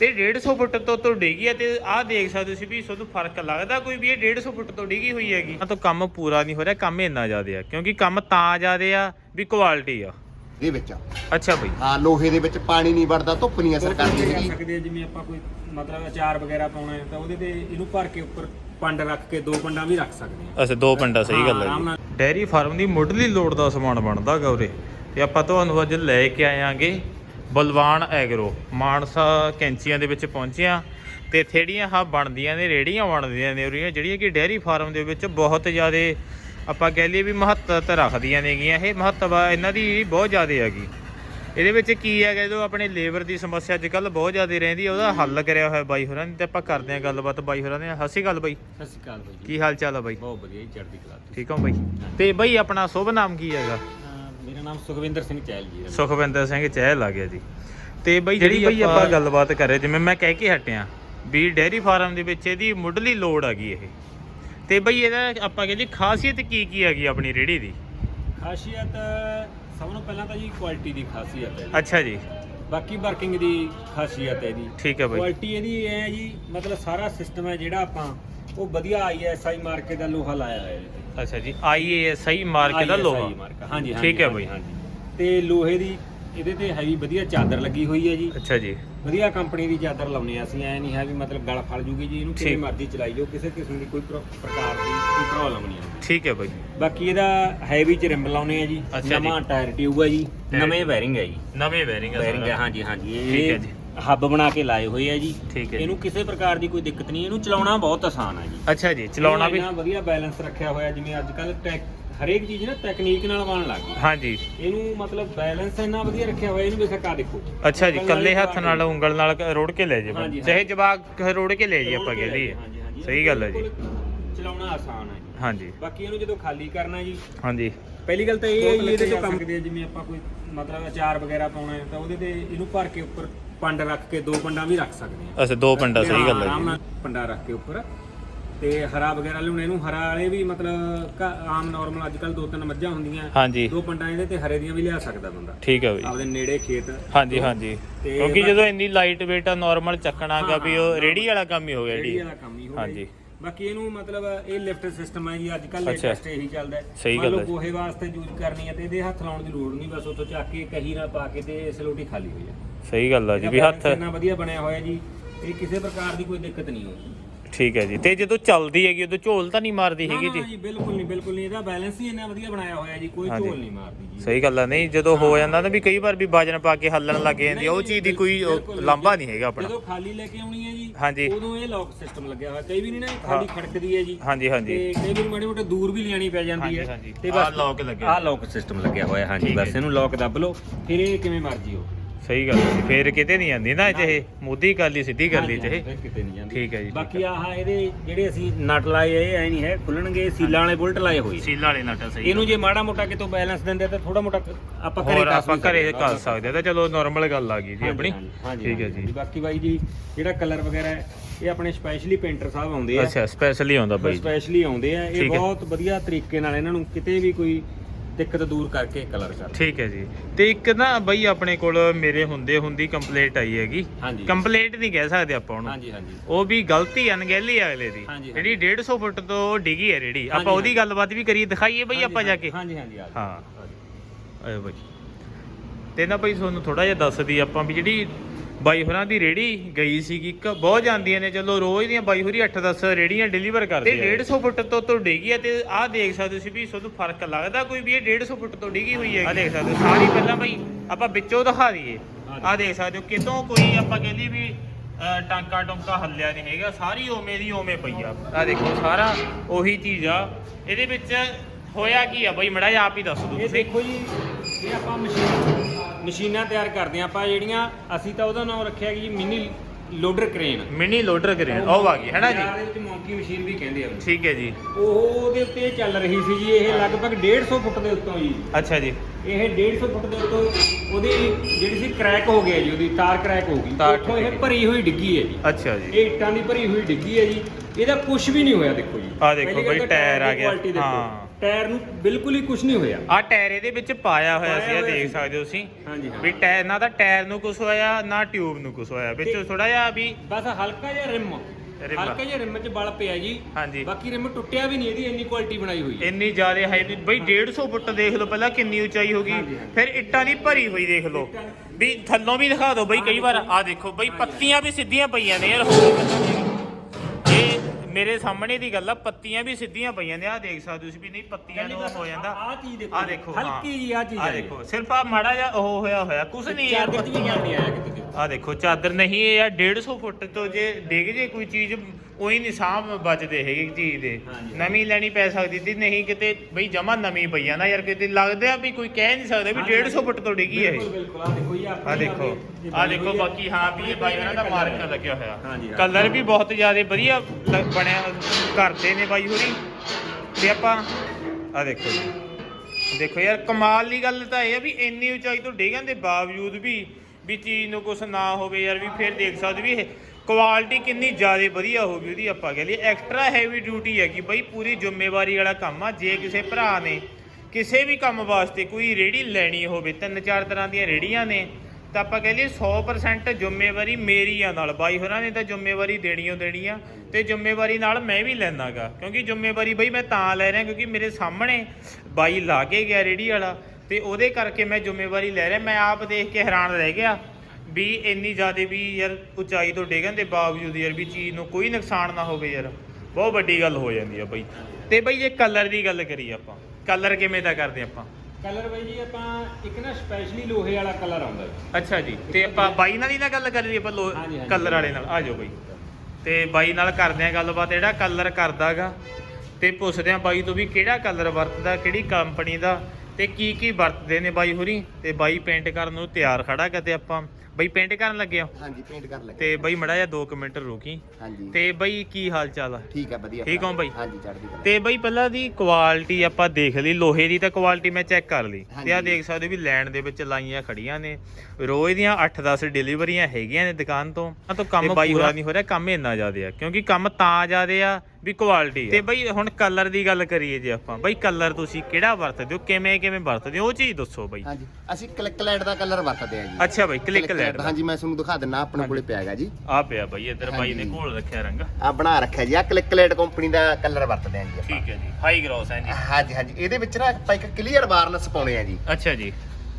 ਤੇ 150 ਫੁੱਟ ਤੋਂ ਤੋਂ ਡਿੱਗੀ ਹੈ ਤੇ ਆਹ ਦੇਖ ਸਕਦੇ ਸੀ ਵੀ ਤੁਹਾਨੂੰ ਫ਼ਰਕ ਲੱਗਦਾ ਕੋਈ ਵੀ ਇਹ 150 ਫੁੱਟ ਤੋਂ ਡਿੱਗੀ ਹੋਈ ਹੈਗੀ। ਤਾਂ ਕੰਮ ਪੂਰਾ ਨਹੀਂ ਹੋ ਰਿਹਾ ਕੰਮ ਇੰਨਾ ਜ਼ਿਆਦਾ ਆ ਕਿਉਂਕਿ ਕੰਮ ਤਾਂ ਜ਼ਿਆਦਾ ਆ ਵੀ ਕੁਆਲਿਟੀ ਆ। ਦੇ ਵਿੱਚ ਅੱਛਾ ਬਈ। ਹਾਂ ਲੋਹੇ ਦੇ ਵਿੱਚ ਪਾਣੀ ਨਹੀਂ ਵੜਦਾ ਧੁੱਪ ਨਹੀਂ ਅਸਰ ਕਰਦੀ ਹੈਗੀ। ਸਕਦੇ ਆ ਜਿਵੇਂ ਆਪਾਂ ਕੋਈ ਮਤਲਬ ਅਚਾਰ ਵਗੈਰਾ ਪਾਉਣਾ ਹੈ ਤਾਂ ਉਹਦੇ ਤੇ ਇਹਨੂੰ ਭਰ ਕੇ ਉੱਪਰ ਪੰਡ ਰੱਖ ਕੇ ਦੋ ਪੰਡਾਂ ਵੀ ਰੱਖ ਸਕਦੇ ਆ ਅੱਛਾ ਦੋ ਪਿੰਡਾ ਸਹੀ ਗੱਲ ਹਾਂ। ਡੈਰੀ ਫਾਰਮ ਦੀ ਮੁੱਢਲੀ ਲੋੜ ਦਾ ਸਮਾਨ ਬਣਦਾ ਗਾ ਉਰੇ। ਤੇ ਆਪਾਂ ਤੁਹਾਨੂੰ ਅੱਜ ਲੈ ਕੇ ਆਇਆਂਗੇ ਬਲਵਾਨ ਐਗਰੋ ਮਾਨਸਾ ਕੈਂਚੀਆਂ ਦੇ ਵਿੱਚ ਪਹੁੰਚੇ ਆ ਤੇ ਥੇੜੀਆਂ ਹਾਂ ਬਣਦੀਆਂ ਨੇ ਰੇੜੀਆਂ ਬਣਦੀਆਂ ਨੇ ਉਰੀਆਂ ਜਿਹੜੀਆਂ ਕਿ ਡੈਰੀ ਫਾਰਮ ਦੇ ਵਿੱਚ ਬਹੁਤ ਜ਼ਿਆਦਾ ਆਪਾਂ ਕਹਿ ਲਈਏ ਵੀ ਮਹੱਤਵ ਰੱਖਦੀਆਂ ਨੇਗੀਆਂ ਇਹ ਮਹੱਤਵ ਆ ਇਹਨਾਂ ਦੀ ਬਹੁਤ ਜ਼ਿਆਦਾ ਹੈਗੀ। ਇਹਦੇ ਵਿੱਚ ਕੀ ਹੈਗਾ ਜਦੋਂ ਆਪਣੇ ਲੇਬਰ ਦੀ ਸਮੱਸਿਆ ਅੱਜ ਕੱਲ ਬਹੁਤ ਜ਼ਿਆਦਾ ਰਹਿੰਦੀ ਹੈ ਉਹਦਾ ਹੱਲ ਕਰਿਆ ਹੋਇਆ ਬਾਈ ਹੋਰਾਂ ਨੇ ਤੇ ਆਪਾਂ ਕਰਦੇ ਹਾਂ ਗੱਲਬਾਤ ਬਾਈ ਹੋਰਾਂ ਨੇ ਹਸੀ ਗੱਲ ਬਾਈ। ਸਤਿ ਸ਼੍ਰੀ ਅਕਾਲ ਬਾਈ ਜੀ। ਕੀ ਹਾਲ ਚਾਲ ਆ ਬਾਈ? ਬਹੁਤ ਵਧੀਆ ਜੀ ਚੜ੍ਹਦੀ ਕਲਾ ਠੀਕ ਹੋ ਬਾਈ? ਤੇ ਬਾਈ ਆਪਣਾ ਸ਼ੁਭ ਨਾਮ ਕੀ ਹੈਗਾ? ਮੇਰਾ ਨਾਮ ਸੁਖਵਿੰਦਰ ਸਿੰਘ ਚਹਿਲ ਜੀ ਹੈ। ਸੁਖਵਿੰਦਰ ਸਿੰਘ ਚਹਿਲ ਆ ਗਿਆ ਜੀ। ਤੇ ਬਾਈ ਜਿਹੜੀ ਬਾਈ ਆਪਾਂ ਗੱਲਬਾਤ ਕਰ ਰਹੇ ਜਿਵੇਂ ਮੈਂ ਕਹਿ ਕੇ ਹਟਿਆ ਵੀ ਡੈਰੀ ਫਾਰਮ ਦੇ ਵਿੱਚ ਇਹਦੀ ਮੁੱਢਲੀ ਲੋੜ ਹੈਗੀ ਇਹ। ਤੇ ਬਾਈ ਇਹਦਾ ਆਪਾਂ ਕਹਿੰਦੇ ਖਾਸੀਅਤ ਕੀ ਕੀ ਹੈਗੀ ਆਪਣੀ ਰੇੜੀ ਦੀ? ਖਾਸੀਅਤ ਸਭ ਤੋਂ ਪਹਿਲਾਂ ਤਾਂ ਜੀ ਕੁਆਲਿਟੀ ਦੀ ਖਾਸੀਅਤ ਹੈ ਜੀ। ਅੱਛਾ ਜੀ। ਬਾਕੀ ਵਰਕਿੰਗ ਦੀ ਖਾਸੀਅਤ ਹੈ ਜੀ। ਠੀਕ ਹੈ ਬਾਈ। ਕੁਆਲਿਟੀ ਇਹਦੀ ਇਹ ਹੈ ਜੀ ਮਤਲਬ ਸਾਰਾ ਸਿਸਟਮ ਹੈ ਜਿਹੜਾ ਆਪਾਂ ਉਹ ਵਧੀਆ ਆਈਐਸਆਈ ਮਾਰਕੇ ਦਾ ਲੋਹਾ ਲਾਇਆ ਹੋਇਆ ਇਹਦੇ ਅੱਛਾ ਜੀ ਆਈਏਐਸਆਈ ਮਾਰਕੇ ਦਾ ਲੋਹਾ? ਮਾਰਕਾ ਹਾਂਜੀ ਹਾਂਜੀ ਠੀਕ ਹੈ ਬਾਈ। ਹਾਂਜੀ। ਤੇ ਲੋਹੇ ਦੀ ਇਹਦੇ ਤੇ ਹੈਵੀ ਵਧੀਆ ਚਾਦਰ ਲੱਗੀ ਹੋਈ ਹੈ ਜੀ। ਅੱਛਾ ਜੀ। ਵਧੀਆ ਕੰਪਨੀ ਦੀ ਚਾਦਰ ਲਾਉਨੇ ਆ ਅਸੀਂ ਐ ਨਹੀਂ ਹੈ ਵੀ ਮਤਲਬ ਗਲ ਫੜ ਜੂਗੀ ਜੀ ਇਹਨੂੰ ਕਿਵੇਂ ਠੀਕ। ਮਰਜ਼ੀ ਚਲਾਈ ਜਾਓ ਕਿਸੇ ਕਿਸਮ ਦੀ ਕੋਈ ਪ੍ਰੋ- ਪ੍ਰਕਾਰ ਦੀ ਕੋਈ ਪ੍ਰੋਬਲਮ ਨਹੀਂ ਆਉਂਦੀ। ਠੀਕ ਹੈ ਬਾਈ। ਬਾਕੀ ਇਹਦਾ ਹੈਵੀ ਚ ਰਿੰਬ ਲਾਉਨੇ ਆ ਜੀ ਅੱਛਾ ਜੀ। ਨਵਾਂ ਟਾਇਰ ਟਿਊਬ ਹੈ ਜੀ ਨਵੇਂ ਵਾਇਰਿੰਗ ਹੈ ਜੀ। ਨਵੇਂ ਬੈਰਿੰਗ ਵਾਇਰਿੰਗ ਹੈ ਹਾਂਜੀ ਹਾਂਜੀ ਠੀਕ ਹੈ ਜੀ। ਹੱਬ ਬਣਾ ਕੇ ਲਾਏ ਹੋਏ ਆ ਜੀ। ਠੀਕ ਹੈ ਜੀ। ਇਹਨੂੰ ਕਿਸੇ ਪ੍ਰਕਾਰ ਦੀ ਕੋਈ ਦਿੱਕਤ ਨਹੀਂ ਇਹਨੂੰ ਚਲਾਉਣਾ ਬਹੁਤ ਆਸਾਨ ਹੈ ਜੀ। ਅੱਛਾ ਜੀ ਚਲਾਉਣਾ ਵੀ ਇੰਨਾ ਵਧੀਆ ਬੈਲੈਂਸ ਰੱਖਿਆ ਹੋਇਆ ਜਿਵੇਂ ਅੱਜ ਕੱਲ ਹਰੇਕ ਚੀਜ਼ ਨਾ ਟੈਕਨੀਕ ਨਾਲ ਬਣ ਲੱਗ ਗਈ। ਹਾਂਜੀ ਇਹਨੂੰ ਮਤਲਬ ਬੈਲੈਂਸ ਇੰਨਾ ਵਧੀਆ ਰੱਖਿਆ ਹੋਇਆ ਇਹਨੂੰ ਬੇਸ਼ੱਕ ਆ ਦੇਖੋ। ਅੱਛਾ ਜੀ ਉਂਗਲ ਕੱਲੇ ਹੱਥ ਨਾਲ ਉਂਗਲ ਨਾਲ ਰੋੜ ਕੇ ਲੈ ਜੇ ਹਾਂਜੀ, ਹਾਂਜੀ। ਚਾਹੇ ਜਵਾਕ ਰੋੜ ਕੇ ਲੈ ਜੇ ਆਪਾਂ ਕਹਿ ਲਈਏ। ਹਾਂਜੀ, ਹਾਂਜੀ। ਸਹੀ ਗੱਲ ਹੈ ਜੀ। ਬਿਲਕੁਲ ਚਲਾਉਣਾ ਆਸਾਨ ਹੈ ਜੀ। ਹਾਂਜੀ। ਬਾਕੀ ਇਹਨੂੰ ਜਦੋਂ ਖਾਲੀ ਕਰਨਾ ਜੀ। ਹਾਂਜੀ। ਪਹਿਲੀ ਗੱਲ ਤਾਂ ਇਹ ਹੈ ਜੀ ਇਹਦੇ ਤੋਂ ਕੰਮ ਜਿਵੇਂ ਆਪਾਂ ਕੋਈ ਮਤਲਬ ਅਚਾਰ ਵਗੈਰਾ ਪਾਉਣਾ ਹੈ ਤਾਂ ਉਹਦੇ ਤੇ ਇਹਨੂੰ ਭਰ ਕੇ ਉੱਪਰ ਪੰਡ ਰੱਖ ਕੇ ਦੋ ਪੰਡਾਂ ਵੀ ਰੱਖ ਸਕਦੇ ਹਾਂ। ਅੱਛਾ ਦੋ ਪਿੰਡਾ ਸਹੀ ਗੱਲ ਹੈ ਆਰਾਮ ਨਾਲ ਪੰਡਾ ਰੱਖ ਕੇ ਉੱਪਰ। ਤੇ ਹਰਾ ਵਗੈਰਾ ਲਿਆਉਣਾ ਇਹਨੂੰ ਹਰਾ ਵਾਲੇ ਵੀ ਮਤਲਬ ਘ- ਆਮ ਨਾਰਮਲ ਅੱਜ ਕੱਲ ਦੋ ਤਿੰਨ ਮੱਝਾਂ ਹੁੰਦੀਆਂ। ਹਾਂਜੀ। ਦੋ ਪੰਡਾਂ ਇਹਦੇ ਤੇ ਹਰੇ ਦੀਆਂ ਵੀ ਲਿਆ ਸਕਦਾ ਬੰਦਾ। ਠੀਕ ਹੈ ਬਈ। ਆਪਦੇ ਨੇੜੇ ਖੇਤ। ਹਾਂਜੀ ਹਾਂਜੀ। ਤੇ ਕਿਉਂਕਿ ਜਦੋਂ ਇੰਨੀ ਲਾਈਟ weight ਆ ਨਾਰਮਲ ਚੱਕਣਾਗਾ ਵੀ ਉਹ ਰੇੜੀ ਵਾਲਾ ਕੰਮ ਹੀ ਹੋ ਗਿਆ ਜੀ। ਵਾਲਾ ਕੰਮ ਹੀ ਹੋ ਹਾਂਜੀ। ਜੀ। ਬਾਕੀ ਇਹਨੂੰ ਮਤਲਬ ਇਹ ਲਿਫਟ ਸਿਸਟਮ ਹੈ ਜੀ ਅੱਜ ਕੱਲ। ਲੇਟੈਸਟ ਇਹੀ ਚੱਲਦਾ ਹੈ। ਸਹੀ ਮੰਨ ਗੱਲ ਲਓ ਹੈ। ਗੋਹੇ ਵਾਸਤੇ ਯੂਜ਼ ਕਰਨੀ ਹੈ ਤੇ ਇਹਦੇ ਹੱਥ ਲਾਉਣ ਦੀ ਲੋੜ ਨਹੀਂ ਬਸ ਉੱਥੋਂ ਚੱਕ ਕੇ ਕਹੀ ਨਾ ਪਾ ਕੇ ਤੇ ਸਲੋਟੀ ਖਾਲੀ ਹੈ ਸਹੀ ਗੱਲ ਆ ਜੀ ਵੀ ਹੱਥ ਇੰਨਾ ਵਧੀਆ ਬਣਿਆ ਹੋਇਆ ਜੀ ਇਹ ਕਿਸੇ ਪ੍ਰਕਾਰ ਦੀ ਕੋਈ ਦਿੱਕਤ ਨਹੀਂ ਹੋਊਗੀ। ਠੀਕ ਹੈ ਜੀ ਤੇ ਜਦੋਂ ਚੱਲਦੀ ਹੈਗੀ ਉਦੋਂ ਝੋਲ ਤਾਂ ਨਹੀਂ ਮਾਰਦੀ ਹੈਗੀ ਜੀ? ਜੀ ਬਿਲਕੁਲ ਨਹੀਂ ਬਿਲਕੁਲ ਨਹੀਂ ਇਹਦਾ ਬੈਲੈਂਸ ਹੀ ਇੰਨਾ ਵਧੀਆ ਬਣਾਇਆ ਹੋਇਆ ਜੀ ਕੋਈ। ਝੋਲ ਨਹੀਂ ਮਾਰਦੀ ਜੀ। ਸਹੀ ਗੱਲ ਆ ਨਹੀਂ ਜਦੋਂ ਹੋ ਜਾਂਦਾ ਨਾ ਵੀ ਕਈ ਵਾਰ ਵੀ ਵਜਨ ਪਾ ਕੇ ਹੱਲਣ ਲੱਗ ਜਾਂਦੀ ਆ ਉਹ ਚੀਜ਼ ਦੀ ਕੋਈ ਲਾਂਭਾ ਨਹੀਂ ਹੈਗਾ ਆਪਣਾ। ਜਦੋਂ ਖਾਲੀ ਲੈ ਕੇ ਆਉਣੀ ਹੈ ਜੀ ਹਾਂਜੀ। ਉਦੋਂ ਇਹ ਲੌਕ ਸਿਸਟਮ ਲੱਗਿਆ ਹੋਇਆ ਕਈ ਵੀ ਨਹੀਂ ਨਾ ਖਾਲੀ ਖੜਕਦੀ ਹੈ ਜੀ। ਹਾਂਜੀ ਹਾਂਜੀ। ਤੇ ਕਈ ਵਾਰੀ ਮਾੜੇ ਮੋਟੇ ਦੂਰ ਵੀ ਲਿਆਣੀ ਪੈ ਜਾਂਦੀ ਹੈ। ਤੇ ਆਹ lock ਲੱਗਿਆ। ਆਹ ਲੌਕ ਸਿਸਟਮ ਲੱਗਿਆ ਹੋਇਆ ਹਾਂਜੀ ਬਸ ਇਹਨੂੰ ਲੌਕ ਦੱਬ ਲਓ ਫਿਰ ਇਹ ਕਿਵੇਂ ਮਰਜ਼ੀ ਹੋ ਸਹੀ ਗੱਲ ਹੈ ਜੀ ਫੇਰ ਕਿਤੇ ਨਹੀਂ ਜਾਂਦੀ ਨਾ ਚਾਹੇ ਮੋਦੀ ਕਰ ਲਈ ਸਿੱਧੀ ਕਿਤੇ ਨਹੀਂ ਜਾਂਦੀ। ਠੀਕ ਹੈ ਜੀ, ਬਾਕੀ ਆਹ ਇਹਦੇ ਜਿਹੜੇ ਅਸੀਂ ਨਟ ਲਾਏ ਇਹ ਐ ਨਹੀਂ ਹੈ ਖੁੱਲਣਗੇ ਸੀਲਾਂ ਵਾਲੇ ਬੁਲਟ ਲਾਏ ਹੋਏ। ਸੀਲ ਵਾਲੇ ਨਟ ਸਹੀ ਇਹਨੂੰ ਜੇ ਮਾੜਾ ਮੋਟਾ ਕਿਤੋਂ ਬੈਲੈਂਸ ਦਿੰਦੇ ਤਾਂ ਥੋੜਾ ਮੋਟਾ ਆਪਾਂ ਘਰੇ ਹੋਰ ਕਰ ਆਪਾਂ ਘਰੇ ਕਰ ਸਕਦੇ ਆ ਤਾਂ ਚਲੋ ਨਾਰਮਲ ਗੱਲ ਆ ਗਈ ਜੀ ਆਪਣੀ। ਹਾਂਜੀ, ਠੀਕ ਹੈ ਹਾਂਜੀ। ਜੀ। ਬਾਕੀ ਬਾਈ ਜੀ ਜਿਹੜਾ ਕਲਰ ਵਗੈਰਾ ਹੈ ਇਹ ਆਪਣੇ ਸਪੈਸ਼ਲੀ ਪੇਂਟਰ ਸਾਹਿਬ ਆਉਂਦੇ ਆ। ਅੱਛਾ ਸਪੈਸ਼ਲੀ ਆਉਂਦਾ ਬਾਈ ਜੀ। ਸਪੈਸ਼ਲੀ ਆਉਂਦੇ ਆ। ਇਹ ਠੀਕ ਹੈ। ਬਹੁਤ ਵਧੀਆ ਤਰੀਕੇ ਨਾਲ ਇਹਨਾਂ ਨੂੰ ਕਿਤੇ ਵੀ ਕੋਈ ਦਿੱਕਤ ਦੂਰ ਕਰਕੇ ਕਲਰ ਕਰ ਠੀਕ ਹੈ ਜੀ। ਤੇ ਇੱਕ ਨਾ ਬਈ ਆਪਣੇ ਕੋਲ ਮੇਰੇ ਹੁੰਦੇ ਹੁੰਦੀ ਕੰਪਲੇਂਟ ਆਈ ਹੈਗੀ। ਹਾਂਜੀ। ਕੰਪਲੇਂਟ ਨਹੀਂ ਕਹਿ ਸਕਦੇ ਆਪਾਂ ਉਹਨੂੰ। ਹਾਂਜੀ ਹਾਂਜੀ। ਉਹ ਵੀ ਗਲਤੀ ਅਣਗਹਿਲੀ ਆ ਅਗਲੇ ਦੀ। ਹਾਂਜੀ, ਜਿਹੜੀ 150 ਫੁੱਟ ਤੋਂ ਡਿੱਗੀ ਹੈ ਰੇੜੀ ਆਪਾਂ ਹਾਂਜੀ, ਉਹਦੀ ਗੱਲਬਾਤ ਵੀ ਕਰੀਏ ਦਿਖਾਈਏ ਬਈ ਆਪਾਂ ਜਾ ਕੇ। ਹਾਂਜੀ ਹਾਂਜੀ ਆ ਜਾਓ। ਹਾਂ। ਆਇਓ ਬਾਈ। ਤੇ ਨਾ ਬਈ ਤੁਹਾਨੂੰ ਥੋੜਾ ਜਿਹਾ ਦੱਸ ਦਈ ਆਪਾਂ ਵੀ ਜਿਹੜੀ ਬਾਈ ਹੋਰਾਂ ਦੀ ਰੇੜੀ ਗਈ ਸੀਗੀ ਇੱਕ ਬਹੁਤ ਜਾਂਦੀਆਂ ਨੇ ਚਲੋ ਰੋਜ਼ ਦੀਆਂ ਬਾਈ ਹੋਰੀ 8-10 ਰੇੜੀਆਂ ਡਿਲੀਵਰ ਕਰਦੇ ਆ। ਤੇ 150 ਫੁੱਟ ਤੋਂ ਤੋਂ ਡਿੱਗੀ ਹੈ ਤੇ ਆਹ ਦੇਖ ਸਕਦੇ ਸੀ ਵੀ ਤੁਹਾਨੂੰ ਫ਼ਰਕ ਲੱਗਦਾ ਕੋਈ ਵੀ ਇਹ 150 ਫੁੱਟ ਤੋਂ ਡਿੱਗੀ ਹੋਈ ਹੈ ਆਹ ਦੇਖ ਸਕਦੇ ਸਾਰੀ ਪਹਿਲਾਂ ਬਈ ਆਪਾਂ ਵਿੱਚੋਂ ਦਿਖਾ ਦਈਏ। ਆਹ ਦੇਖ ਸਕਦੇ ਹੋ ਕਿਤੋਂ ਕੋਈ ਆਪਾਂ ਕਹਿੰਦੇ ਵੀ ਟਾਂਕਾ ਟੋਂਕਾ ਹੱਲਿਆ ਨਹੀਂ ਹੈਗਾ ਸਾਰੀ ਓਵੇਂ ਦੀ ਓਵੇਂ ਪਈ ਆ। ਆਹ ਦੇਖੋ ਸਾਰਾ ਉਹੀ ਚੀਜ਼ ਆ। ਇਹਦੇ ਵਿੱਚ ਹੋਇਆ ਕੀ ਆ ਬਈ ਮੜਾ ਆਪ ਹੀ ਦੱਸ ਦਿਓ ਇਹ ਤੁਸੀਂ। ਦੇਖੋ ਜੀ ਇਹ ਆਪਾਂ ਮਸ਼ੀਨ ਮਸ਼ੀਨਾਂ ਤਿਆਰ ਕਰਦੇ ਆ ਆਪਾਂ ਜਿਹੜੀਆਂ ਅਸੀਂ ਤਾਂ ਉਹਦਾ ਨਾਮ ਰੱਖਿਆ ਜੀ mini loader crane. Mini loader ਕਰੇ ਉਹ ਆ ਗਈ ਹੈ ਨਾ ਜੀ? ਬਾਜ਼ਾਰ ਦੇ ਵਿੱਚ ਮੌਂਕੀ ਮਸ਼ੀਨ ਵੀ ਕਹਿੰਦੇ ਆ ਉਹਨੂੰ। ਠੀਕ ਹੈ ਜੀ। ਉਹ ਉਹਦੇ ਉੱਤੇ ਚੱਲ ਰਹੀ ਸੀ ਜੀ ਇਹ ਲਗਭਗ 150 ਫੁੱਟ ਦੇ ਉੱਤੋਂ ਜੀ। ਅੱਛਾ ਜੀ। ਇਹ 150 ਫੁੱਟ ਦੇ ਉੱਤੋਂ ਉਹਦੀ ਜਿਹੜੀ ਸੀ ਕ੍ਰੈਕ ਹੋ ਗਿਆ ਜੀ ਉਹਦੀ ਤਾਰ ਕ੍ਰੈਕ ਹੋ ਗਈ। ਤਾਰ ਉੱਥੋਂ ਇਹ। ਭਰੀ ਹੋਈ ਡਿੱਗੀ ਹੈ ਜੀ। ਅੱਛਾ ਜੀ। ਇਹ ਇੱਟਾਂ ਦੀ ਭਰੀ ਹੋਈ ਡਿੱਗੀ ਹੈ ਜੀ। ਇਹਦਾ ਕੁਝ ਵੀ ਨਹੀਂ ਹੋਇਆ ਦੇਖੋ ਜੀ। ਆ ਦੇਖੋ ਪਹਿਲੀ ਗੱਲ ਬਈ ਤਾਂ ਟਾਇਰ ਆ ਦੀ ਗਿਆ। quality ਦੇਖੋ। ਹਾਂ। ਟਾਇਰ ਨੂੰ ਬਿਲਕੁਲ ਹੀ ਕੁਝ ਨਹੀਂ ਹੋਇਆ। ਆ ਟਾਇਰ ਇਹਦੇ ਵਿੱਚ ਪਾਇਆ ਹੋਇਆ ਪਾਇਆ ਸੀ ਇਹ ਹੋਇਆ ਦੇਖ ਸੀ। ਸਕਦੇ ਹੋ ਤੁਸੀਂ। ਹਾਂਜੀ ਹਾਂ। ਵੀ ਟਾਇਰ ਨਾ ਤਾਂ ਟਾਇਰ ਨੂੰ ਕੁਛ ਹੋਇਆ ਨਾ ਟਿਊਬ ਨੂੰ ਕੁਛ ਹੋਇਆ। ਵਿੱਚ ਥੋੜਾ ਜਿਹਾ ਵੀ ਬਸ ਹਲਕਾ ਜਿਹਾ ਰਿਮ। ਰਿਮ। ਹਲਕਾ ਜਿਹਾ ਰਿਮ 'ਚ ਬਲ ਪਿਆ ਜੀ। ਹਾਂਜੀ। ਬਾਕੀ ਰਿਮ ਟੁੱਟਿਆ ਵੀ ਨਹੀਂ ਇਹਦੀ ਇੰਨੀ ਕੁਆਲਿਟੀ ਬਣਾਈ ਹੋਈ ਹੈ। ਇੰਨੀ ਜ਼ਿਆਦਾ ਹਾਈ ਬਈ 150 ਫੁੱਟ ਦੇਖ ਲਓ ਪਹਿਲਾਂ ਕਿੰਨੀ ਉਚਾਈ ਹੋਗੀ ਹਾਂਜੀ, ਹਾਂਜੀ। ਫਿਰ ਇੱਟਾਂ ਦੀ ਭਰੀ ਹੋਈ ਦੇਖ ਲਓ। ਵੀ ਥੱਲੋਂ ਵੀ ਦਿਖਾ ਦਿਓ ਬਈ ਕਈ ਵਾਰ। ਆ ਦੇਖੋ ਬਈ ਪੱਤੀਆਂ ਵੀ ਸਿੱਧੀਆਂ ਪਈਆਂ ਨੇ ਯਾਰ। ਹੋਰ ਮੇਰੇ ਸਾਹਮਣੇ ਦੀ ਗੱਲ ਆ ਪੱਤੀਆਂ ਵੀ ਸਿੱਧੀਆਂ ਪਈਆਂ ਨੇ ਆ ਦੇਖ ਸਕਦੇ ਤੁਸੀਂ ਵੀ ਨਹੀਂ ਪੱਤੀਆਂ ਨੂੰ ਹੋ ਜਾਂਦਾ ਆ ਚੀਜ਼ ਦੇਖੋ ਆ ਦੇਖੋ। ਹਲਕੀ ਜੀ ਆ ਚੀਜ਼ ਆ ਦੇਖੋ ਸਿਰਫ ਆ ਮਾੜਾ ਜਿਹਾ ਉਹ ਹੋਇਆ ਹੋਇਆ ਕੁਛ ਨਹੀਂ ਯਾਰ ਪੱਤੀਆਂ ਨਹੀਂ ਆਇਆ ਕਿਤੇ। ਆ ਦੇਖੋ ਚਾਦਰ ਨਹੀਂ ਇਹ ਯਾਰ 150 ਫੁੱਟ ਤੋਂ ਜੇ ਡਿੱਗ ਜੇ ਕੋਈ ਚੀਜ਼ ਉਹੀ ਨਹੀਂ ਸਾਂਭ ਬਚਦੇ ਹੈਗੇ ਚੀਜ਼ ਦੇ। ਹਾਂਜੀ। ਨਵੀਂ ਲੈਣੀ ਪੈ ਸਕਦੀ ਸੀ ਨਹੀਂ ਕਿਤੇ ਬਈ ਜਮਾ ਨਵੀਂ ਪਈ ਆ ਨਾ ਯਾਰ ਕਿਤੇ ਲੱਗਦਾ ਵੀ ਕੋਈ ਕਹਿ ਨਹੀਂ ਸਕਦਾ ਵੀ 150 ਫੁੱਟ ਤੋਂ ਡਿੱਗੀ ਹੈ ਬਿਲਕੁਲ ਇਹ। ਬਿਲਕੁਲ ਆ ਦੇਖੋ ਜੀ ਆ ਦੇਖੋ। ਆ। ਬਾਕੀ ਹਾਂ ਵੀ ਇਹ ਬਾਈ ਉਹਨਾਂ ਦਾ ਮਾਰਕਾ ਲੱਗਿਆ ਹੋਇਆ। ਹਾਂਜੀ, ਹਾਂ। ਕਲਰ ਵੀ ਬਹੁਤ ਜ਼ਿਆਦਾ ਵਧੀਆ ਲ- ਬਣਿਆ ਕਰਦੇ ਨੇ ਬਾਈ ਹੋਰੀ। ਤੇ ਆਪਾਂ ਆ ਦੇਖੋ ਜੀ। ਦੇਖੋ ਯਾਰ ਕਮਾਲ ਦੀ ਗੱਲ ਤਾਂ ਇਹ ਆ ਵੀ ਇੰਨੀ ਉਚਾਈ ਤੋਂ ਡਿੱਗਣ ਦੇ ਬਾਵਜੂਦ ਵੀ ਵੀ ਚੀਜ਼ ਨੂੰ ਕੁਝ ਨਾ ਹੋਵੇ ਯਾਰ ਵੀ ਫਿਰ ਦੇਖ ਸਕਦੇ ਵੀ ਇਹ ਕੁਆਲਿਟੀ ਕਿੰਨੀ ਜ਼ਿਆਦਾ ਵਧੀਆ ਹੋ ਗਈ ਉਹਦੀ ਆਪਾਂ ਕਹ ਲਈਏ। ਐਕਸਟਰਾ ਹੈਵੀ ਡਿਊਟੀ ਹੈਗੀ ਬਈ ਪੂਰੀ ਜ਼ਿੰਮੇਵਾਰੀ ਵਾਲਾ ਕੰਮ ਆ। ਜੇ ਕਿਸੇ ਭਰਾ ਨੇ ਕਿਸੇ ਵੀ ਕੰਮ ਵਾਸਤੇ ਕੋਈ ਰੇੜੀ ਲੈਣੀ ਹੋਵੇ, ਤਿੰਨ ਚਾਰ ਤਰ੍ਹਾਂ ਦੀਆਂ ਰੇੜੀਆਂ ਨੇ, ਤਾਂ ਆਪਾਂ ਕਹ ਲਈਏ 100% ਜ਼ਿੰਮੇਵਾਰੀ ਮੇਰੀ ਆ ਨਾਲ। ਬਾਈ ਹੋਰਾਂ ਨੇ ਤਾਂ ਜ਼ਿੰਮੇਵਾਰੀ ਦੇਣੀ ਓ ਦੇਣੀ ਆ ਤੇ ਜ਼ਿੰਮੇਵਾਰੀ ਨਾਲ ਮੈਂ ਵੀ ਲੈਣਾਗਾ। ਕਿਉਂਕਿ ਜ਼ਿੰਮੇਵਾਰੀ ਬਈ ਮੈਂ ਤਾਂ ਲੈ ਰਿਹਾ ਕਿਉਂਕਿ ਮੇਰੇ ਸਾਹਮਣੇ ਬਾਈ ਲਾ ਕੇ ਗਿਆ ਰੇੜੀ ਵਾਲਾ ਤੇ ਉਹਦੇ ਕਰਕੇ ਮੈਂ ਜ਼ਿੰਮੇਵਾਰੀ ਲੈ ਰਿਹਾ। ਮੈਂ ਆਪ ਦੇਖ ਕੇ ਹੈਰਾਨ ਰਹਿ ਗਿਆ ਵੀ ਇੰਨੀ ਜ਼ਿਆਦਾ ਵੀ ਯਾਰ ਉਚਾਈ ਤੋਂ ਡਿੱਗਣ ਦੇ ਬਾਵਜੂਦ ਯਾਰ ਵੀ ਚੀਜ਼ ਨੂੰ ਕੋਈ ਨੁਕਸਾਨ ਨਾ ਹੋਵੇ ਯਾਰ। ਬਹੁਤ ਵੱਡੀ ਗੱਲ ਹੋ ਜਾਂਦੀ ਆ ਬਈ। ਤੇ ਬਈ ਜੇ ਕਲਰ ਦੀ ਗੱਲ ਕਰੀਏ ਆਪਾਂ ਕਲਰ ਕਿਵੇਂ ਦਾ ਕਰਦੇ ਆਪਾਂ? ਕਲਰ ਬਾਈ ਜੀ ਆਪਾਂ ਇੱਕ ਨਾ ਸਪੈਸ਼ਲੀ ਲੋਹੇ ਵਾਲਾ ਕਲਰ ਆਉਂਦਾ ਹੈ ਅੱਛਾ ਜੀ ਤੇ ਆਪਾਂ ਬਾਈ ਨਾਲ ਹੀ ਨਾ ਗੱਲ ਕਰੀਏ ਆਪਾਂ। ਕਲਰ ਵਾਲੇ ਨਾਲ। ਆ ਜਾਓ ਬਾਈ। ਤੇ ਬਾਈ ਨਾਲ ਕਰਦੇ ਆ ਗੱਲਬਾਤ ਜਿਹੜਾ ਕਲਰ ਕਰਦਾਗਾ। ਤੇ ਪੁੱਛਦੇ ਆ ਬਾਈ ਤੋਂ ਵੀ ਕਿਹੜਾ ਕਲਰ ਵਰਤਦਾ ਕਿਹੜੀ ਕੰਪਨੀ ਦਾ ਤੇ ਕੀ ਕੀ ਵਰਤਦੇ ਨੇ ਬਾਈ ਹੋਰੀ। ਤੇ ਬਾਈ ਪੇਂਟ ਕਰਨ ਨੂੰ ਤਿਆਰ ਖੜਾ ਗਾ ਤੇ ਆਪਾਂ ਬਾਈ ਪੇਂਟ ਕਰਨ ਲੱਗੇ ਆ ਹਾਂਜੀ ਪੇਂਟ ਕਰ ਲੱਗੇ ਤੇ ਬਾਈ ਮੜਾ ਜਾ 2 ਮਿੰਟ ਰੁਕੀ। ਹਾਂਜੀ। ਤੇ ਬਾਈ ਕੀ ਹਾਲ ਚਾਲ ਆ? ਠੀਕ ਹੈ ਵਧੀਆ। ਠੀਕ ਹੋ ਬਾਈ? ਹਾਂਜੀ ਚੜ੍ਹਦੀ ਕਲਾ। ਤੇ ਬਈ ਪਹਿਲਾਂ ਦੀ ਕੁਆਲਿਟੀ ਆਪਾਂ ਦੇਖ ਲਈ ਲੋਹੇ ਦੀ ਤਾਂ ਕੁਆਲਿਟੀ ਮੈਂ ਚੈੱਕ ਕਰ ਲਈ। ਤੇ ਆ। ਦੇਖ ਸਕਦੇ ਹੋ ਵੀ ਲੈਣ ਦੇ ਵਿੱਚ ਲਾਈਆਂ ਖੜੀਆਂ ਨੇ। ਰੋਜ਼ ਦੀਆਂ 8-10 ਡਿਲੀਵਰੀਆਂ ਹੈਗੀਆਂ ਨੇ ਦੁਕਾਨ ਤੋਂ। ਆ ਤਾਂ ਕੰਮ ਹੋਰਾ ਨਹੀਂ ਹੋ ਰਿਹਾ ਕੰਮ ਇੰਨਾ ਜ਼ਿਆਦਾ ਆ। ਕਿਉਂਕਿ ਕੰਮ ਤਾਂ ਜ਼ਿਆਦਾ ਆ ਵੀ ਕੁਆਲਿਟੀ ਤੇ ਬਈ ਹੁਣ ਕਲਰ ਦੀ ਗੱਲ ਕਰੀਏ ਜੇ ਆਪਾਂ ਬਈ ਕਲਰ ਤੁਸੀਂ ਕਿਹੜਾ ਵਰਤਦੇ ਹੋ ਕਿਵੇਂ ਕਿਵੇਂ ਵਰਤਦੇ ਹੋ ਉਹ ਚੀਜ਼ ਦੱਸੋ ਬਈ। ਹਾਂਜੀ ਅਸੀਂ ਕਲਿੱਕ ਲਾਈਟ ਦਾ ਕਲਰ ਵਰਤਦੇ ਆ ਜੀ। ਅੱਛਾ ਬਈ ਕਲਿੱਕ light, ਹਾਂਜੀ ਮੈਂ ਤੁਹਾਨੂੰ ਦਿਖਾ ਦਿੰਨਾ ਆਪਣੇ ਕੋਲੇ ਪਿਆ ਹੈਗਾ ਜੀ। ਆ ਪਿਆ ਬਈ ਇੱਧਰ ਬਾਈ ਨੇ। ਘੋਲ ਰੱਖਿਆ ਰੰਗ। ਆ ਬਣਾ ਰੱਖਿਆ ਜੀ ਆ ਕਲਿੱਕ ਲਾਈਟ ਕੰਪਨੀ ਦਾ ਕਲਰ ਵਰਤਦੇ ਆ ਜੀ ਆਪਾਂ। ਠੀਕ ਹੈ ਜੀ ਹਾਈ ਗ੍ਰੋਸ ਹੈ ਜੀ। ਹਾਂਜੀ ਹਾਂਜੀ ਇਹਦੇ ਵਿੱਚ ਨਾ ਆਪਾਂ ਇੱਕ ਕਲੀਅਰ ਵਾਰਨੈਸ ਪਾਉਣੇ ਆ ਜੀ। ਅੱਛਾ ਜੀ।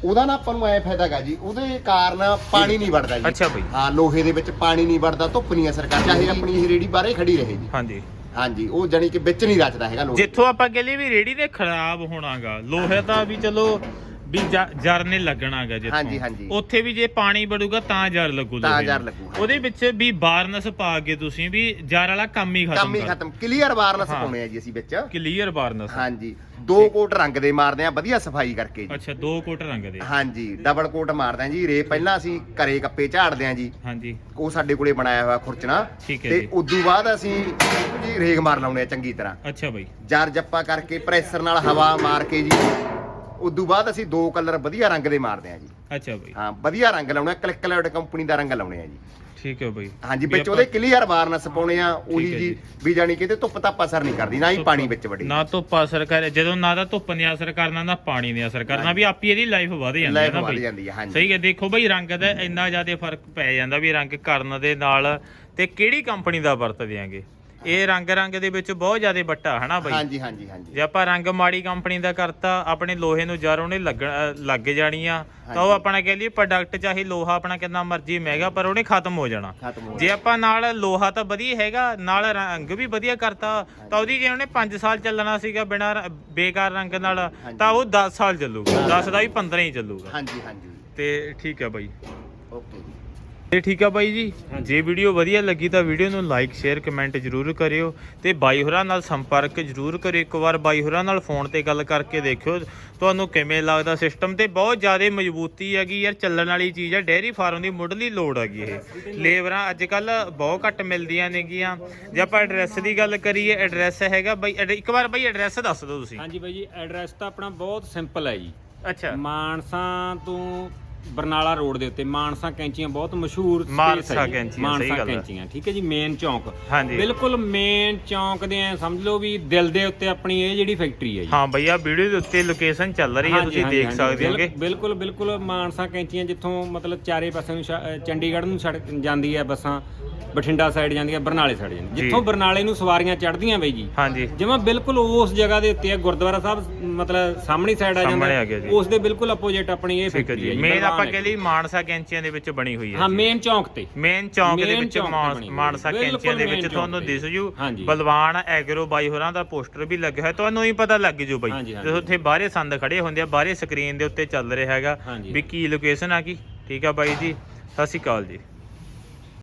ਉਹਦਾ ਨਾ ਆਪਾਂ ਨੂੰ ਐ ਫਾਇਦਾ ਹੈਗਾ ਜੀ ਉਹਦੇ ਕਾਰਨ ਪਾਣੀ ਨਹੀਂ ਵੜਦਾ ਜੀ। ਅੱਛਾ ਬਈ। ਹਾਂ ਲੋਹੇ ਦੇ ਵਿੱਚ ਪਾਣੀ ਨਹੀਂ ਵੜਦਾ ਧੁੱਪ ਨਹੀਂ ਅਸਰ ਕਰਦਾ ਚਾਹੇ ਆਪਣੀ ਇਹ ਰੇੜੀ ਬਾਹਰੇ ਖੜੀ ਰਹੇ ਜੀ। ਹਾਂਜੀ। ਹਾਂਜੀ, ਉਹ ਜਾਨੀ ਕਿ ਵਿੱਚ ਨਹੀਂ ਰਚਦਾ ਹੈਗਾ ਲੋਹੇ ਜਿੱਥੋਂ ਆਪਾਂ ਕਹ ਲਈਏ ਵੀ ਰੇੜੀ ਦੇ ਖਰਾਬ ਹੋਣਾਗਾ, ਲੋਹੇ ਤਾਂ ਵੀ ਚਲੋ ਵੀ ਜ- ਜਰ ਨੇ ਲੱਗਣਾਗਾ ਜਿੱਥੋਂ। ਹਾਂਜੀ, ਹਾਂਜੀ। ਉੱਥੇ ਵੀ ਜੇ ਪਾਣੀ ਵੜੂਗਾ ਤਾਂ ਜਰ ਲੱਗੂ ਤਾਂ ਜਰ। ਲੱਗੂ, ਉਹਦੇ ਵਿੱਚ ਵੀ ਬਾਰਨਸ ਪਾ ਕੇ ਤੁਸੀਂ ਵੀ ਜਰ ਵਾਲਾ ਕੰਮ ਹੀ ਖਤਮ ਕੰਮ ਹੀ ਖਤਮ। ਕਲੀਅਰ ਵਾਰਨੈਸ ਹਾਂ। ਪਾਉਣੇ ਆ ਜੀ ਅਸੀਂ ਵਿੱਚ। Clear varnish. ਹਾਂਜੀ। ਦੋ ਕੋਟ ਰੰਗ ਦੇ ਮਾਰਦੇ ਆ ਵਧੀਆ ਸਫ਼ਾਈ ਕਰਕੇ ਜੀ। ਅੱਛਾ ਦੋ ਕੋਟ ਰੰਗ ਦੇ। ਹਾਂਜੀ ਡਬਲ ਕੋਟ ਮਾਰਦੇ ਆ ਜੀ। ਰੇ ਪਹਿਲਾਂ ਅਸੀਂ ਘਰੇ ਕੱਪੇ ਝਾੜਦੇ ਆ ਜੀ। ਹਾਂਜੀ। ਉਹ ਸਾਡੇ ਕੋਲੇ ਬਣਾਇਆ ਹੋਇਆ ਖੁਰਚਣਾ। ਠੀਕ ਹੈ ਤੇ ਜੀ। ਉਦੋਂ ਬਾਅਦ ਅਸੀਂ ਜੀ ਰੇਗ ਮਾਰ ਲਾਉਣੇ ਆ ਚੰਗੀ ਤਰ੍ਹਾਂ। ਅੱਛਾ ਬਈ। ਜਰ ਜੱਪਾ ਕਰਕੇ ਪ੍ਰੈਸ਼ਰ ਨਾਲ ਹਵਾ ਮਾਰ ਕੇ ਜੀ। ਉਦੋਂ ਬਾਅਦ ਅਸੀਂ ਦੋ ਕਲਰ ਵਧੀਆ ਰੰਗ ਦੇ ਮਾਰਦੇ ਆ ਜੀ। ਅੱਛਾ ਬਈ। ਹਾਂ ਵਧੀਆ ਰੰਗ ਲਾਉਣੇ ਕਲਿੱਕ ਲਾਈਟ ਕੰਪਨੀ ਦਾ ਰੰਗ ਲਾਉਣੇ ਆ ਜੀ। ਠੀਕ ਹੈ ਬਈ। ਹਾਂਜੀ ਵਿੱਚ ਉਹਦੇ ਕਲੀਅਰ ਵਾਰਨੈਸ ਪਾਉਣੇ ਆ ਉਹੀ ਜੀ। ਵੀ ਜਾਨੀ ਕਿ ਤੇ ਧੁੱਪ ਧੱਪ ਅਸਰ ਨਹੀਂ ਕਰਦੀ ਨਾ ਹੀ ਪਾਣੀ ਵਿੱਚ ਵੜੀ। ਨਾ ਧੁੱਪ ਅਸਰ ਕਰੇ ਜਦੋਂ ਨਾ ਤਾਂ ਧੁੱਪ ਨੇ ਅਸਰ ਕਰਨਾ ਨਾ ਪਾਣੀ ਨੇ ਅਸਰ ਕਰਨਾ ਵੀ ਆਪੀ ਇਹਦੀ ਲਾਈਫ ਵਧ ਜਾਂਦੀ ਹੈ ਨਾ ਬਈ। ਜਾਂਦੀ ਹੈ ਹਾਂਜੀ। ਸਹੀ ਹੈ ਦੇਖੋ ਬਈ ਰੰਗ ਦਾ ਇੰਨਾ ਜ਼ਿਆਦਾ ਫ਼ਰਕ ਪੈ ਜਾਂਦਾ ਵੀ ਰੰਗ ਕਰਨ ਦੇ ਨਾਲ ਤੇ ਕਿਹੜੀ ਕੰਪਨੀ ਦਾ ਵਰਤਦੇ ਆਂਗੇ? ਇਹ ਰੰਗ ਰੰਗ ਦੇ ਵਿੱਚ ਬਹੁਤ ਜ਼ਿਆਦਾ ਵੱਟਾ ਹਨਾ ਬਈ? ਹਾਂਜੀ ਹਾਂਜੀ ਹਾਂਜੀ। ਜੇ ਆਪਾਂ ਰੰਗ ਮਾੜੀ ਕੰਪਨੀ ਦਾ ਕਰਤਾ ਆਪਣੇ ਲੋਹੇ ਨੂੰ ਜਰ ਉਹਨੇ ਲੱਗ ਜਾਣੀਆਂ। ਤਾਂ ਉਹ। ਆਪਣਾ ਕਹਿ ਲਈਏ ਪ੍ਰੋਡਕਟ ਚਾਹੇ ਲੋਹਾ ਆਪਣਾ ਕਿੰਨਾ ਮਰਜ਼ੀ ਮਹਿੰਗਾ ਪਰ ਉਹਨੇ ਖਤਮ ਹੋ ਜਾਣਾ। ਜੇ ਆਪਾਂ ਨਾਲ ਲੋਹਾ ਤਾਂ ਵਧੀਆ ਹੈਗਾ ਨਾਲ ਰੰਗ ਵੀ ਵਧੀਆ ਕਰਤਾ ਤਾਂ ਉਹਦੀ ਜੇ ਉਹਨੇ 5 ਸਾਲ ਚੱਲਣਾ ਸੀਗਾ ਬਿਨਾ ਬੇਕਾਰ ਰੰਗ ਨਾਲ ਤਾਂ ਉਹ 10 ਸਾਲ ਚੱਲੂਗਾ। 10 ਦਾ ਵੀ 15 ਹੀ ਚੱਲੂਗਾ। ਹਾਂਜੀ ਹਾਂਜੀ। ਤੇ ਠੀਕ ਹੈ ਬਾਈ। ਓਕੇ ਤੇ ਠੀਕ ਆ ਬਾਈ ਜੀ? ਜੇ ਵੀਡੀਓ ਵਧੀਆ ਲੱਗੀ ਤਾਂ ਵੀਡੀਓ ਨੂੰ ਲਾਈਕ ਸ਼ੇਅਰ ਕਮੈਂਟ ਜਰੂਰ ਕਰਿਓ ਤੇ ਬਾਈ ਹੋਰਾਂ ਨਾਲ ਸੰਪਰਕ ਜਰੂਰ ਕਰਿਓ। ਇੱਕ ਵਾਰ ਬਾਈ ਹੋਰਾਂ ਨਾਲ ਫੋਨ ਤੇ ਗੱਲ ਕਰਕੇ ਦੇਖਿਓ। ਤੁਹਾਨੂੰ ਕਿਵੇਂ ਲੱਗਦਾ ਸਿਸਟਮ ਤੇ? ਬਹੁਤ ਜ਼ਿਆਦਾ ਮਜ਼ਬੂਤੀ ਹੈਗੀ ਯਾਰ ਚੱਲਣ ਵਾਲੀ ਚੀਜ਼ ਹੈ ਡੇਅਰੀ ਫਾਰਮ ਦੀ ਮੁੱਢਲੀ ਲੋੜ ਹੈਗੀ ਇਹ। ਲੇਬਰਾਂ ਅੱਜ ਕੱਲ ਬਹੁਤ ਘੱਟ ਮਿਲਦੀਆਂ ਨੇਗੀਆਂ। ਜੇ ਆਪਾਂ ਐਡਰੈਸ ਦੀ ਗੱਲ ਕਰੀਏ ਐਡਰੈਸ ਹੈਗਾ ਬਾਈ ਇੱਕ ਵਾਰ ਬਾਈ ਐਡਰੈਸ ਦੱਸ ਦਿਓ ਤੁਸੀਂ। ਹਾਂਜੀ ਬਾਈ ਜੀ ਐਡਰੈਸ ਤਾਂ ਆਪਣਾ ਬਹੁਤ ਸਿੰਪਲ ਹੈ ਜੀ। ਅੱਛਾ। ਮਾਨਸਾ ਤੋਂ ਬਰਨਾਲਾ ਰੋਡ ਦੇ ਉੱਤੇ ਮਾਨਸਾ ਕੈਂਚੀਆਂ ਬਹੁਤ ਮਸ਼ਹੂਰ space ਮਾਨਸਾ ਹੈ ਜੀ। ਕੈਂਚੀਆਂ, ਸਹੀ ਮਾਨਸਾ ਗੱਲ ਹੈ। ਕੈਂਚੀਆਂ ਠੀਕ ਹੈ ਜੀ ਮੇਨ ਚੌਂਕ ਹਾਂਜੀ ਬਿਲਕੁਲ ਮੇਨ ਚੌਂਕ ਦੇ ਐ ਸਮਝ ਲਓ ਵੀ ਦਿਲ ਦੇ ਉੱਤੇ ਆਪਣੀ ਇਹ ਜਿਹੜੀ ਫੈਕਟਰੀ ਹੈ ਜੀ ਹਾਂ ਬਈ ਆ ਵੀਡੀਓ ਦੇ ਉੱਤੇ ਲੋਕੇਸ਼ਨ ਚੱਲ ਰਹੀ ਹੈ ਹਾਂਜੀ, ਤੁਸੀਂ ਹਾਂਜੀ, ਦੇਖ ਹਾਂਜੀ। ਸਕਦੇ ਹੋਗੇ ਬਿਲ- ਬਿਲਕੁਲ ਬਿਲਕੁਲ ਮਾਨਸਾ ਕੈਂਚੀਆਂ ਜਿੱਥੋਂ ਮਤਲਬ ਚਾਰੇ ਪਾਸੇ ਨੂੰ ਸ਼- ਅ, ਚੰਡੀਗੜ੍ਹ ਨੂੰ ਸੜਕ ਜਾਂਦੀ ਹੈ ਬੱਸਾਂ ਬਠਿੰਡਾ ਸਾਈਡ ਜਾਂਦੀਆਂ ਬਰਨਾਲੇ ਸਾਈਡ ਜਾਂਦੀਆਂ ਜੀ। ਜਿੱਥੋਂ ਬਰਨਾਲੇ ਨੂੰ ਸਵਾਰੀਆਂ ਚੜ੍ਹਦੀਆਂ ਬਈ ਜੀ ਹਾਂਜੀ ਜਿਵੇਂ ਬਿਲਕੁਲ ਉਸ ਜਗ੍ਹਾ ਦੇ ਉੱਤੇ ਹੈ ਗੁਰਦੁਆਰਾ ਸਾਹਿਬ ਮਤਲਬ ਸਾਹਮਣੀ ਸਾਈਡ ਆ ਸਾਹਮਣੇ ਆ ਜਾਂਦਾ ਗਿਆ ਜੀ। ਉਸ ਦੇ ਬਿਲਕੁਲ ਅਪੋਜੀਟ ਆਪਣੀ ਇਹ ਠੀਕ ਹੈ ਫੈਕਟਰੀ ਹੈ ਜੀ ਮੇਨ ਆਪਾਂ। ਕਹ ਲਈ ਮਾਨਸਾ ਕੈਂਚੀਆਂ ਦੇ ਵਿੱਚ ਬਣੀ ਹੋਈ ਹੈ ਹਾਂ ਮੇਨ ਚੌਂਕ ਤੇ ਮੇਨ ਚੌਂਕ ਦੇ ਵਿੱਚ। ਮਾਨਸਾ ਕੈਂਚੀਆਂ ਦੇ ਵਿੱਚ ਤੁਹਾਨੂੰ। ਦਿਸ ਜੂ। ਬਲਵਾਨ ਐਗਰੋ ਬਾਈ ਹੋਰਾਂ ਦਾ ਪੋਸਟਰ ਵੀ ਲੱਗਿਆ ਹੋਇਆ ਤੁਹਾਨੂੰ ਹੀ ਪਤਾ ਲੱਗ ਜੂ ਬਾਈ। ਜਦੋਂ ਉੱਥੇ ਬਾਹਰੇ ਸੰਦ ਖੜੇ ਹੁੰਦੇ ਆ ਬਾਹਰੇ ਸਕਰੀਨ ਦੇ ਉੱਤੇ ਚੱਲ ਰਿਹਾ ਹੈਗਾ। ਵੀ ਕੀ ਲੋਕੇਸ਼ਨ ਆ ਕੀ ਠੀਕ ਆ ਬਾਈ ਜੀ ਸਤਿ ਸ਼੍ਰੀ ਅਕਾਲ ਜੀ